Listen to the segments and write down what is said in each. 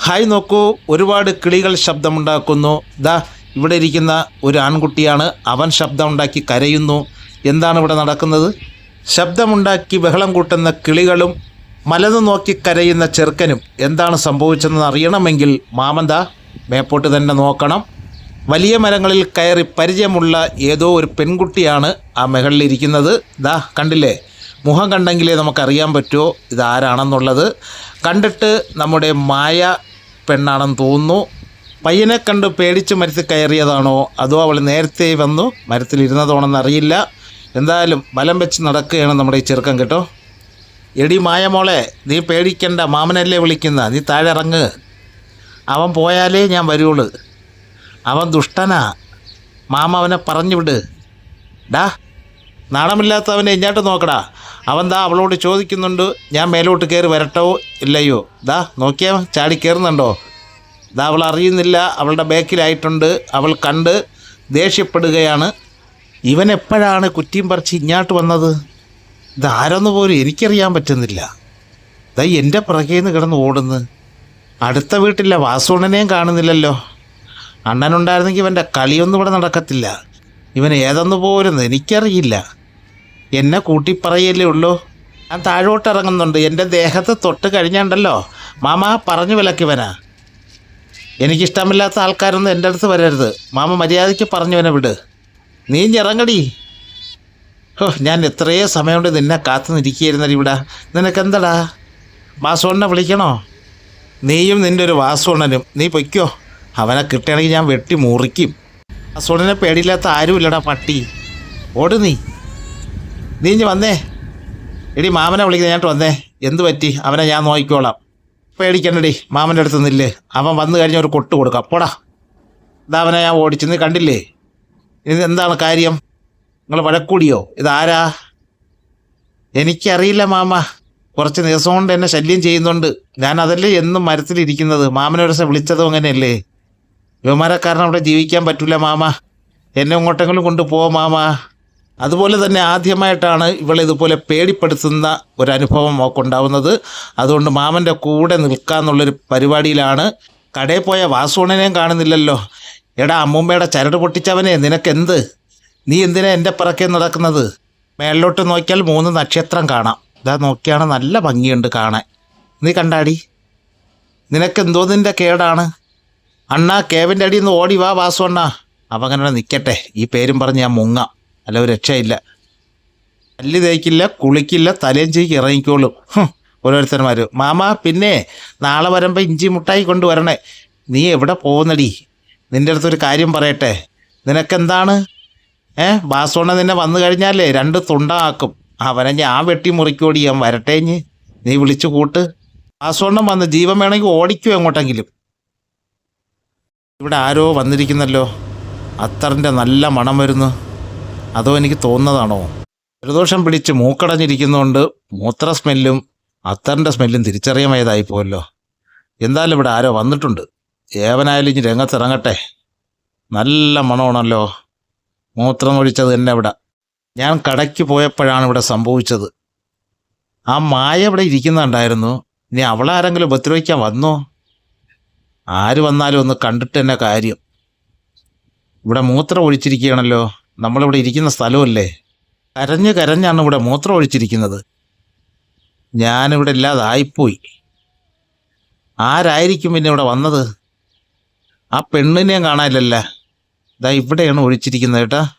Hi നോക്കൂ ഒരുപാട് കിളികൾ ശബ്ദമുണ്ടാക്കുന്നു. ദാ ഇവിടെ ഇരിക്കുന്ന ഒരു ആൺകുട്ടിയാണ്. അവൻ ശബ്ദമുണ്ടാക്കി കരയുന്നു. എന്താണ് ഇവിടെ നടക്കുന്നത്? ശബ്ദമുണ്ടാക്കി ബഹളം കൂട്ടുന്ന കിളികളും മലന്ന് നോക്കി കരയുന്ന ചെറുക്കനും. എന്താണ് സംഭവിച്ചതെന്ന് അറിയണമെങ്കിൽ മാമന്ത മേപ്പോട്ട് തന്നെ നോക്കണം. വലിയ മരങ്ങളിൽ കയറി പരിചയമുള്ള ഏതോ ഒരു പെൺകുട്ടിയാണ് ആ മുകളിലിരിക്കുന്നത് ദാ കണ്ടില്ലേ? മുഖം കണ്ടെങ്കിലേ നമുക്കറിയാൻ പറ്റുമോ ഇതാരാണെന്നുള്ളത്. കണ്ടിട്ട് നമ്മുടെ മായ പെണ്ണാണെന്ന് തോന്നുന്നു. പയ്യനെ കണ്ട് പേടിച്ച് മരത്തിൽ കയറിയതാണോ? അതോ അവൾ നേരത്തെ വന്നു മരത്തിലിരുന്നതാണെന്ന് അറിയില്ല. എന്തായാലും ബലം വെച്ച് നടക്കുകയാണ് നമ്മുടെ ഈ ചെറുക്കൻ കേട്ടോ. എടി മായമോളെ നീ പേടിക്കണ്ട. മാമനല്ലേ വിളിക്കുന്ന. നീ താഴെ ഇറങ്ങ്. അവൻ പോയാലേ ഞാൻ വരുള്ളൂ അവൻ ദുഷ്ടനാ. മാമ അവനെ പറഞ്ഞു വിട്. ഡാ നാണമില്ലാത്തവനെ ഇങ്ങോട്ട് നോക്കടാ. അവൻ ദാ അവളോട് ചോദിക്കുന്നുണ്ട് ഞാൻ മേലോട്ട് കയറി വരട്ടോ? ഇല്ലയോ? ദാ നോക്കിയാ ചാടി കയറുന്നുണ്ടോ ദാ അവൾ അറിയുന്നില്ല അവളുടെ ബാക്കിലായിട്ടുണ്ട്. അവൾ കണ്ട് ദേഷ്യപ്പെടുകയാണ്. ഇവൻ എപ്പോഴാണ് കുറ്റിയും പറിച്ച് ഇങ്ങോട്ട് വന്നത്? ഇതാരെന്ന് പോലും എനിക്കറിയാൻ പറ്റുന്നില്ല. ദാ എന്റെ പുറകേന്ന് കിടന്ന് ഓടുന്നു. അടുത്ത വീട്ടിലെ വാസുണ്ണനെയും കാണുന്നില്ലല്ലോ. അണ്ണനുണ്ടായിരുന്നെങ്കിൽ ഇവന്റെ കളിയൊന്നും ഇവിടെ നടക്കത്തില്ല. ഇവൻ ഏതെന്ന് പോലും എനിക്കറിയില്ല. എന്നെ കൂട്ടിപ്പറയല്ലേ ഉള്ളൂ? ഞാൻ താഴോട്ട് ഇറങ്ങുന്നുണ്ട് എന്റെ ദേഹത്ത് തൊട്ട് കഴിഞ്ഞുണ്ടല്ലോ. മാമ പറഞ്ഞു വിലക്കിവനാ. എനിക്കിഷ്ടമില്ലാത്ത ആൾക്കാരൊന്നും എന്റെ അടുത്ത് വരരുത്. മാമ മര്യാദയ്ക്ക് പറഞ്ഞവനെ വിട്. നീ ഇറങ്ങടി. ഓ ഞാൻ എത്രയോ സമയം കൊണ്ട് നിന്നെ കാത്തു നിൽക്കുകയായിരുന്നടി ഇവിടെ. നിനക്കെന്തടാ? വാസുണ്ണനെ വിളിക്കണോ? നീയും നിന്റെ ഒരു വാസോണ്ണനും നീ പൊയ്ക്കോ. അവനെ കിട്ടുകയാണെങ്കിൽ ഞാൻ വെട്ടി മുറിക്കും. വാസോണിനെ പേടിയില്ലാത്ത ആരുമില്ലടാ പട്ടി. ഓട് നീ. നീ ഇഞ്ഞ് വന്നേ. എടി മാമനെ വിളിക്കുന്നത് ഞാൻ വന്നേ. എന്ത് പറ്റി? അവനെ ഞാൻ നോക്കിക്കോളാം. പേടിക്കണ്ടടി മാമന്റെ അടുത്ത് നിന്നില്ലേ അവൻ വന്നു കഴിഞ്ഞാൽ ഒരു കൊട്ട് കൊടുക്കാം. പോടാ. ഇതാ അവനെ ഞാൻ ഓടിച്ചു നീ കണ്ടില്ലേ? ഇത് എന്താണ് കാര്യം? നിങ്ങൾ വഴക്കൂടിയോ? ഇതാരാ? എനിക്കറിയില്ല മാമ. കുറച്ച് ദിവസം കൊണ്ട് എന്നെ ശല്യം ചെയ്യുന്നുണ്ട്. ഞാൻ അതല്ലേ എന്നും മരത്തിലിരിക്കുന്നത്? മാമനൊരു ദിവസം വിളിച്ചതും അങ്ങനെയല്ലേ? അവിടെ ജീവിക്കാൻ പറ്റില്ല മാമ. എന്നെ ഇങ്ങോട്ടെങ്കിലും കൊണ്ടുപോകാം മാമ. അതുപോലെ തന്നെ ആദ്യമായിട്ടാണ് ഇവളെ ഇതുപോലെ പേടിപ്പെടുത്തുന്ന ഒരനുഭവം ഉണ്ടാവുന്നത് അതുകൊണ്ട് മാമന്റെ കൂടെ നിൽക്കാന്നുള്ളൊരു പരിപാടിയിലാണ്. കടയിൽ പോയ വാസുണനെയും കാണുന്നില്ലല്ലോ. എടാ അമ്മൂമ്മയുടെ ചരട് പൊട്ടിച്ചവനെ നിനക്കെന്ത്? നീ എന്തിനാ എന്റെ പിറക്കെ നടക്കുന്നത്? മേളിലോട്ട് നോക്കിയാൽ മൂന്ന് നക്ഷത്രം കാണാം. ഇതാ നോക്കിയാണ് നല്ല ഭംഗിയുണ്ട് കാണാൻ. നീ കണ്ടാടി? നിനക്കെന്തോ നിന്റെ കേടാണ്. അണ്ണാ കേവിന്റെ അടിയിൽ നിന്ന് ഓടി വാ വാസു അണ്ണാ അപ്പം അങ്ങനെ നിൽക്കട്ടെ ഈ പേരും പറഞ്ഞ് ഞാൻ മുങ്ങാം. അല്ല ഒരു രക്ഷയില്ല. പല്ല് തേക്കില്ല കുളിക്കില്ല തലയും ചെയ്ക്ക് ഇറങ്ങിക്കോളും. ഓരോരുത്തന്മാർ മാമ പിന്നെ നാളെ വരുമ്പോൾ ഇഞ്ചി മുട്ടായി കൊണ്ടുവരണേ. നീ എവിടെ പോകുന്നടി? നിന്റെ അടുത്തൊരു കാര്യം പറയട്ടെ. നിനക്കെന്താണ്? ഏ ബാസോണ നിന്നെ വന്നു കഴിഞ്ഞാലേ രണ്ട് തുണ്ടാക്കും. അവനെ ഞാൻ വെട്ടി മുറിക്കോടി ഞാൻ വരട്ടേഞ്ഞ് നീ വിളിച്ചു കൂട്ട്. ബാസോണ്ണം വന്ന് ജീവൻ വേണമെങ്കിൽ ഓടിക്കോ എങ്ങോട്ടെങ്കിലും. ഇവിടെ ആരോ വന്നിരിക്കുന്നല്ലോ. അത്തറിന്റെ നല്ല മണം വരുന്നു. അതോ എനിക്ക് തോന്നുന്നതാണോ? ജലദോഷം പിടിച്ച് മൂക്കടഞ്ഞിരിക്കുന്നതുകൊണ്ട് മൂത്ര സ്മെല്ലും അത്തറിന്റെ സ്മെല്ലും തിരിച്ചറിയാൻ വയ്യതായി പോയല്ലോ എന്തായാലും ഇവിടെ ആരോ വന്നിട്ടുണ്ട്. ഏവനായാലും ഇനി രംഗത്തിറങ്ങട്ടെ. നല്ല മണമാണല്ലോ. മൂത്രം ഒഴിച്ചത് തന്നെ ഇവിടെ. ഞാൻ കടയ്ക്ക് പോയപ്പോഴാണ് ഇവിടെ സംഭവിച്ചത്. ആ മായ ഇവിടെ ഇരിക്കുന്നുണ്ടായിരുന്നു. ഇനി അവളാരെങ്കിലും ഉപദ്രവിക്കാൻ വന്നോ? ആര് വന്നാലും ഒന്ന് കണ്ടിട്ട് തന്നെ കാര്യം. ഇവിടെ മൂത്രം ഒഴിച്ചിരിക്കുകയാണല്ലോ. നമ്മളിവിടെ ഇരിക്കുന്ന സ്ഥലമല്ലേ? കരഞ്ഞ് കരഞ്ഞാണ് ഇവിടെ മൂത്രം ഒഴിച്ചിരിക്കുന്നത്. ഞാനിവിടെ ഇല്ലാതായിപ്പോയി. ആരായിരിക്കും പിന്നെ ഇവിടെ വന്നത്? ആ പെണ്ണിനെയും കാണാനില്ലല്ല. ഇതാ ഇവിടെയാണ് ഒഴിച്ചിരിക്കുന്നത് കേട്ടാ.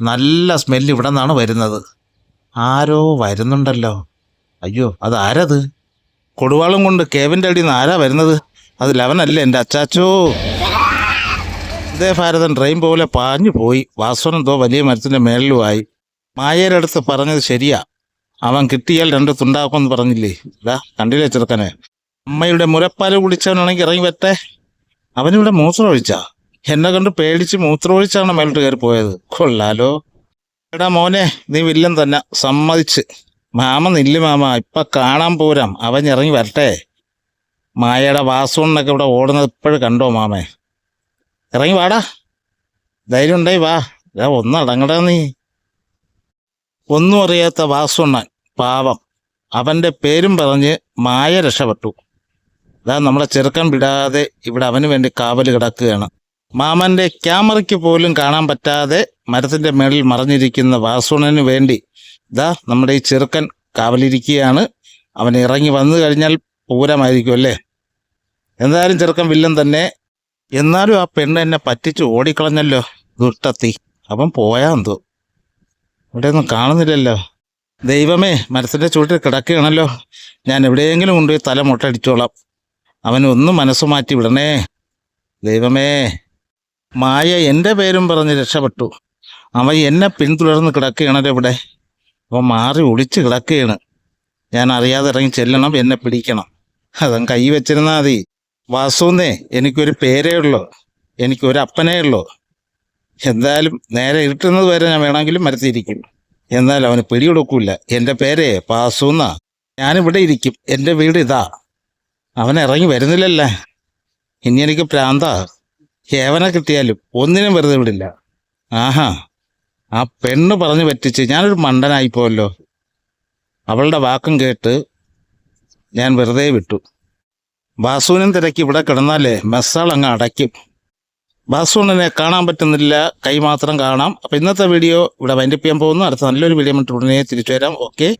നല്ല സ്മെല്ല് ഇവിടെ നിന്നാണ് വരുന്നത്. ആരോ വരുന്നുണ്ടല്ലോ. അയ്യോ അത് ആരത് കൊടുവാളും കൊണ്ട് കേവിന്റെ അടിയിൽ നിന്ന് ആരാ വരുന്നത്? അത് ലവനല്ലേ എന്റെ അച്ചാച്ചോ? ഇതേ ഭാരതൻ ട്രെയിൻ പോലെ പാഞ്ഞു പോയി. വാസവൻ എന്തോ വലിയ മരത്തിന്റെ മേളിലുമായി. അടുത്ത് പറഞ്ഞത് ശരിയാ. അവൻ കിട്ടിയാൽ രണ്ട് തുണ്ടാക്കുമെന്ന് പറഞ്ഞില്ലേ? ഇതാ കണ്ടില്ലേ ചെറുക്കനെ? അമ്മയുടെ മുരപ്പാൽ കുടിച്ചവനാണെങ്കിൽ ഇറങ്ങി വരട്ടെ. അവനിവിടെ മൂത്രം ഒഴിച്ചാ. എന്നെ കണ്ട് പേടിച്ച് മൂത്രം ഒഴിച്ചാണ് മേലോട്ട് കയറി പോയത്. കൊള്ളാലോ. എടാ മോനെ നീ വില്ലൻ തന്നെ. സമ്മതിച്ച്. മാമ നില്ല് മാമ. ഇപ്പൊ കാണാൻ പോരാം. അവൻ ഇറങ്ങി വരട്ടെ. മായയുടെ വാസുണ്ണൊക്കെ ഇവിടെ ഓടുന്നത് ഇപ്പോഴും കണ്ടോ മാമേ? ഇറങ്ങി വാടാ. ധൈര്യം ഉണ്ടായി വാ. ഇതാ ഒന്നടങ്ങടാ നീ. ഒന്നും അറിയാത്ത വാസുണ്ണൻ പാവം. അവന്റെ പേരും പറഞ്ഞ് മായ രക്ഷപ്പെട്ടു. അതാ നമ്മളെ ചെറുക്കൻ വിടാതെ ഇവിടെ അവന് വേണ്ടി കാവൽ കിടക്കുകയാണ്. മാമന്റെ ക്യാമറയ്ക്ക് പോലും കാണാൻ പറ്റാതെ മരത്തിന്റെ മേളിൽ മറഞ്ഞിരിക്കുന്ന വാസുണ്ണന് വേണ്ടി ഇതാ നമ്മുടെ ഈ ചെറുക്കൻ കാവലിരിക്കുകയാണ്. അവൻ ഇറങ്ങി വന്നു കഴിഞ്ഞാൽ പൂരമായിരിക്കും അല്ലേ? എന്തായാലും ചെറുക്കൻ വില്ലൻ തന്നെ എന്നാലും ആ പെണ്ണ് എന്നെ പറ്റിച്ച് ഓടിക്കളഞ്ഞല്ലോ ദുഷ്ടത്തി. അവൻ പോയാ എന്തോ. ഇവിടെ ഒന്നും കാണുന്നില്ലല്ലോ. ദൈവമേ മരത്തിന്റെ ചുവട്ടിൽ കിടക്കുകയാണല്ലോ. ഞാൻ എവിടെയെങ്കിലും കൊണ്ടുപോയി തല മുട്ടടിച്ചോളാം. അവനൊന്നും മനസ്സ് മാറ്റി വിടണേ. ദൈവമേ മായ എന്റെ പേരും പറഞ്ഞ് രക്ഷപ്പെട്ടു. അവൻ എന്നെ പിന്തുടർന്ന് കിടക്കുകയാണല്ലോ ഇവിടെ. അവൻ മാറി ഒളിച്ച് കിടക്കുകയാണ്. ഞാൻ അറിയാതെ ഇറങ്ങി ചെല്ലണം എന്നെ പിടിക്കണം. അതൻ കൈ വെച്ചിരുന്നാൽ മതി. വാസുന്നേ എനിക്കൊരു പേരേ ഉള്ളൂ. എനിക്കൊരു അപ്പനേ ഉള്ളൂ. എന്തായാലും നേരെ ഇരുട്ടുന്നത് വരെ ഞാൻ വേണമെങ്കിലും മരത്തിയിരിക്കും എന്നാൽ അവന് പിടികൊടുക്കൂല എന്റെ പേരേ പാസുന്ന ഞാനിവിടെ ഇരിക്കും. എന്റെ വീട് ഇതാ. അവൻ ഇറങ്ങി വരുന്നില്ലല്ലേ? ഇനി എനിക്ക് പ്രാന്ത. ഹേവന കിട്ടിയാലും ഒന്നിനും വെറുതെ വിടില്ല. ആഹാ. ആ പെണ്ണ് പറഞ്ഞു പറ്റിച്ച് ഞാനൊരു മണ്ടനായിപ്പോയല്ലോ. അവളുടെ വാക്കും കേട്ട് ഞാൻ വെറുതെ വിട്ടു. ബാസുവിനും തിരക്ക് ഇവിടെ കിടന്നാലേ മെസ്സാൾ അങ്ങ് അടയ്ക്കും. ബാസൂണിനെ കാണാൻ പറ്റുന്നില്ല. കൈ മാത്രം കാണാം. അപ്പം ഇന്നത്തെ വീഡിയോ ഇവിടെ വൈൻഡപ്പ് ചെയ്യാൻ പോകുന്നു. അടുത്ത നല്ലൊരു വീഡിയോ ഉടനെ തിരിച്ചു വരാം. ഓക്കെ.